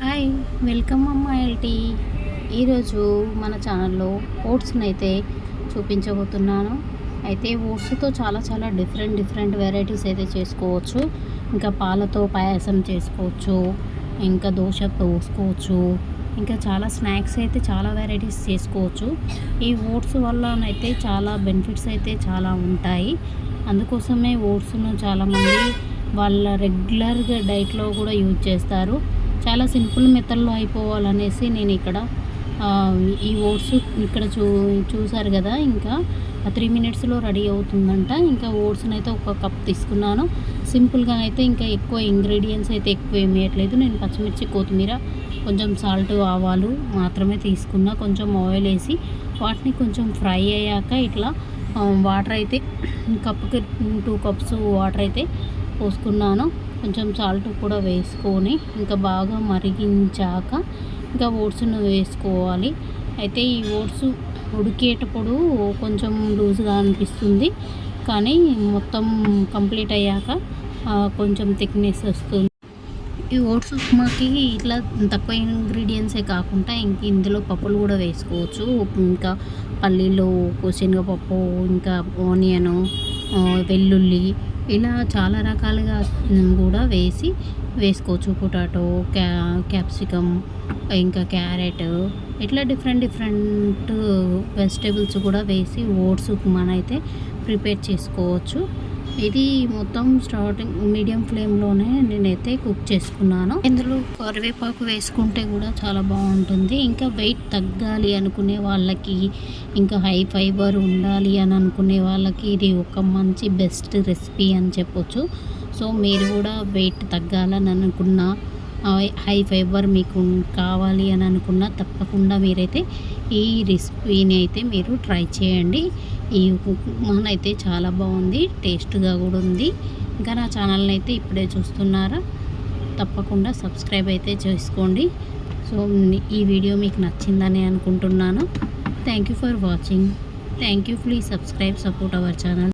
Hi welcome అమ్మ LT ఈరోజు మన ఛానల్లో ఓట్స్ని అయితే చూపించబోతున్నాను. అయితే ఓట్స్తో చాలా చాలా డిఫరెంట్ డిఫరెంట్ వెరైటీస్ అయితే చేసుకోవచ్చు. ఇంకా పాలతో పాయసం చేసుకోవచ్చు ఇంకా దోశ తోసుకోవచ్చు ఇంకా చాలా స్నాక్స్ అయితే చాలా వెరైటీస్ చేసుకోవచ్చు. ఈ ఓట్స్ వల్లనైతే చాలా బెనిఫిట్స్ అయితే చాలా ఉంటాయి. అందుకోసమే ఓట్స్ను చాలామంది వాళ్ళ రెగ్యులర్గా డైట్లో కూడా యూజ్ చేస్తారు. చాలా సింపుల్ మెథడ్లో అయిపోవాలనేసి నేను ఇక్కడ ఈ ఓట్స్ ఇక్కడ చూ చూసారు కదా ఇంకా త్రీ మినిట్స్లో రెడీ అవుతుందంట. ఇంకా ఓట్స్ని అయితే ఒక కప్ తీసుకున్నాను. సింపుల్గా అయితే ఇంకా ఎక్కువ ఇంగ్రీడియంట్స్ అయితే ఎక్కువ ఏం వేయట్లేదు. నేను పచ్చిమిర్చి కొత్తిమీర కొంచెం సాల్ట్ ఆవాలు మాత్రమే తీసుకున్నా. కొంచెం ఆయిల్ వేసి వాటిని కొంచెం ఫ్రై అయ్యాక ఇట్లా వాటర్ అయితే కప్కి టూ కప్స్ వాటర్ అయితే పోసుకున్నాను. కొంచెం సాల్ట్ కూడా వేసుకొని ఇంకా బాగా మరిగించాక ఇంకా ఓట్స్ను వేసుకోవాలి. అయితే ఈ ఓట్స్ ఉడికేటప్పుడు కొంచెం లూజ్గా అనిపిస్తుంది. కానీ మొత్తం కంప్లీట్ అయ్యాక కొంచెం థిక్నెస్ వస్తుంది. ఈ ఓట్స్ ఉప్మాకి ఇట్లా తక్కువ ఇంగ్రీడియంట్సే కాకుండా ఇంక ఇందులో పప్పులు కూడా వేసుకోవచ్చు. ఇంకా పల్లీలు శనగపప్పు ఇంకా ఆనియను వెల్లుల్లి ఇలా చాలా రకాలుగా కూడా వేసి వేసుకోవచ్చు. పొటాటో క్యా క్యాప్సికమ్ ఇంకా క్యారెట్ ఇట్లా డిఫరెంట్ డిఫరెంట్ వెజిటేబుల్స్ కూడా వేసి ఓట్స్ ఉప్మానైతే ప్రిపేర్ చేసుకోవచ్చు. ఇది మొత్తం స్టార్టింగ్ మీడియం ఫ్లేమ్లోనే నేనైతే కుక్ చేసుకున్నాను. ఇందులో కరివేపాకు వేసుకుంటే కూడా చాలా బాగుంటుంది. ఇంకా వెయిట్ తగ్గాలి అనుకునే వాళ్ళకి ఇంకా హై ఫైబర్ ఉండాలి అని అనుకునే వాళ్ళకి ఇది ఒక మంచి బెస్ట్ రెసిపీ అని చెప్పొచ్చు. సో మీరు కూడా వెయిట్ తగ్గాలని అనుకున్నా హై ఫైబర్ మీకు కావాలి అని అనుకున్నా తప్పకుండా మీరైతే ఈ రెసిపీని అయితే మీరు ట్రై చేయండి. ఈ ఉప్మాన్ అయితే చాలా బాగుంది టేస్ట్గా కూడా ఉంది. ఇంకా నా ఛానల్ని అయితే ఇప్పుడే చూస్తున్నారా? తప్పకుండా సబ్స్క్రైబ్ అయితే చేసుకోండి. సో ఈ వీడియో మీకు నచ్చిందని అనుకుంటున్నాను. Thank you for watching. Thank you. Please subscribe support our channel.